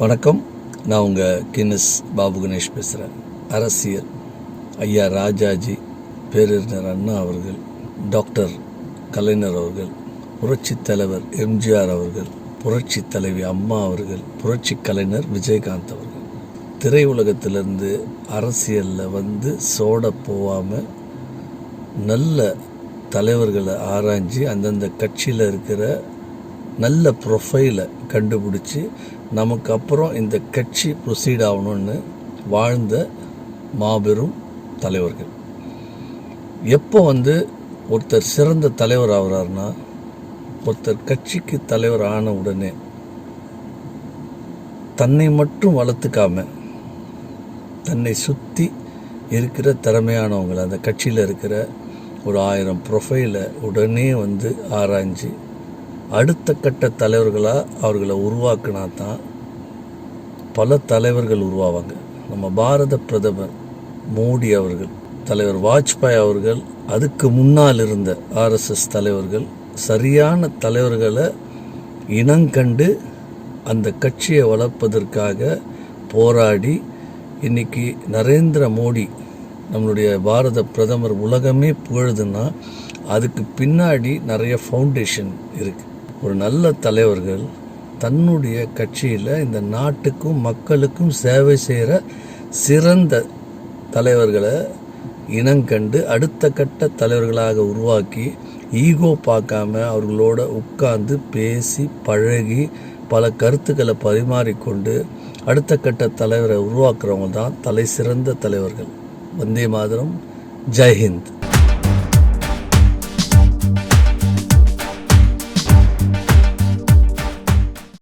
வணக்கம். நான் உங்கள் கின்னஸ் பாபு கணேஷ் பேசுகிறேன் அரசியல். ஐயா ராஜாஜி பேரறிஞர் அண்ணா அவர்கள் டாக்டர் கலைஞர் அவர்கள் புரட்சி தலைவர் எம்ஜிஆர் அவர்கள் புரட்சி தலைவி அம்மா அவர்கள் புரட்சி கலைஞர் விஜயகாந்த் அவர்கள். திரையுலகத்திலிருந்து அரசியலில் வந்து சோட போகாமல் நல்ல தலைவர்களை ஆராய்ஞ்சு அந்தந்த கட்சியில் இருக்கிற நல்ல ப்ரொஃபைலை கண்டுபிடிச்சி நமக்கு அப்புறம் இந்த கட்சி ப்ரொசீட் ஆகணும்னு வாழ்ந்த மாபெரும் தலைவர்கள். எப்போ வந்து ஒருத்தர் சிறந்த தலைவர் ஆகிறார்னா ஒருத்தர் கட்சிக்கு தலைவர் ஆன உடனே தன்னை மட்டும் வளர்த்துக்காம தன்னை சுற்றி இருக்கிற திறமையானவங்களை அந்த கட்சியில் இருக்கிற ஒரு ஆயிரம் ப்ரொஃபைலை உடனே வந்து ஆராய்ஞ்சு அடுத்த கட்ட தலைவர்களாக அவர்களை உருவாக்குனா தான் பல தலைவர்கள் உருவாவாங்க. நம்ம பாரத பிரதமர் மோடி அவர்கள் தலைவர் வாஜ்பாய் அவர்கள் அதுக்கு முன்னால் இருந்த ஆர்எஸ்எஸ் தலைவர்கள் சரியான தலைவர்களை இனங்கண்டு அந்த கட்சியை வளர்ப்பதற்காக போராடி இன்னைக்கு நரேந்திர மோடி நம்மளுடைய பாரத பிரதமர் உலகமே புகழுதுன்னா அதுக்கு பின்னாடி நிறைய ஃபவுண்டேஷன் இருக்குது ஒரு நல்ல தலைவர்கள் தன்னுடைய கட்சியில் இந்த நாட்டுக்கும் மக்களுக்கும் சேவை செய்கிற சிறந்த தலைவர்களை இனங்கண்டு அடுத்த கட்ட தலைவர்களாக உருவாக்கி ஈகோ பார்க்காம அவர்களோட உட்கார்ந்து பேசி பழகி பல கருத்துக்களை பரிமாறிக்கொண்டு அடுத்த கட்ட தலைவரை உருவாக்குறவங்க தான் தலை சிறந்த தலைவர்கள். வந்தே மாதரம். ஜெய்ஹிந்த்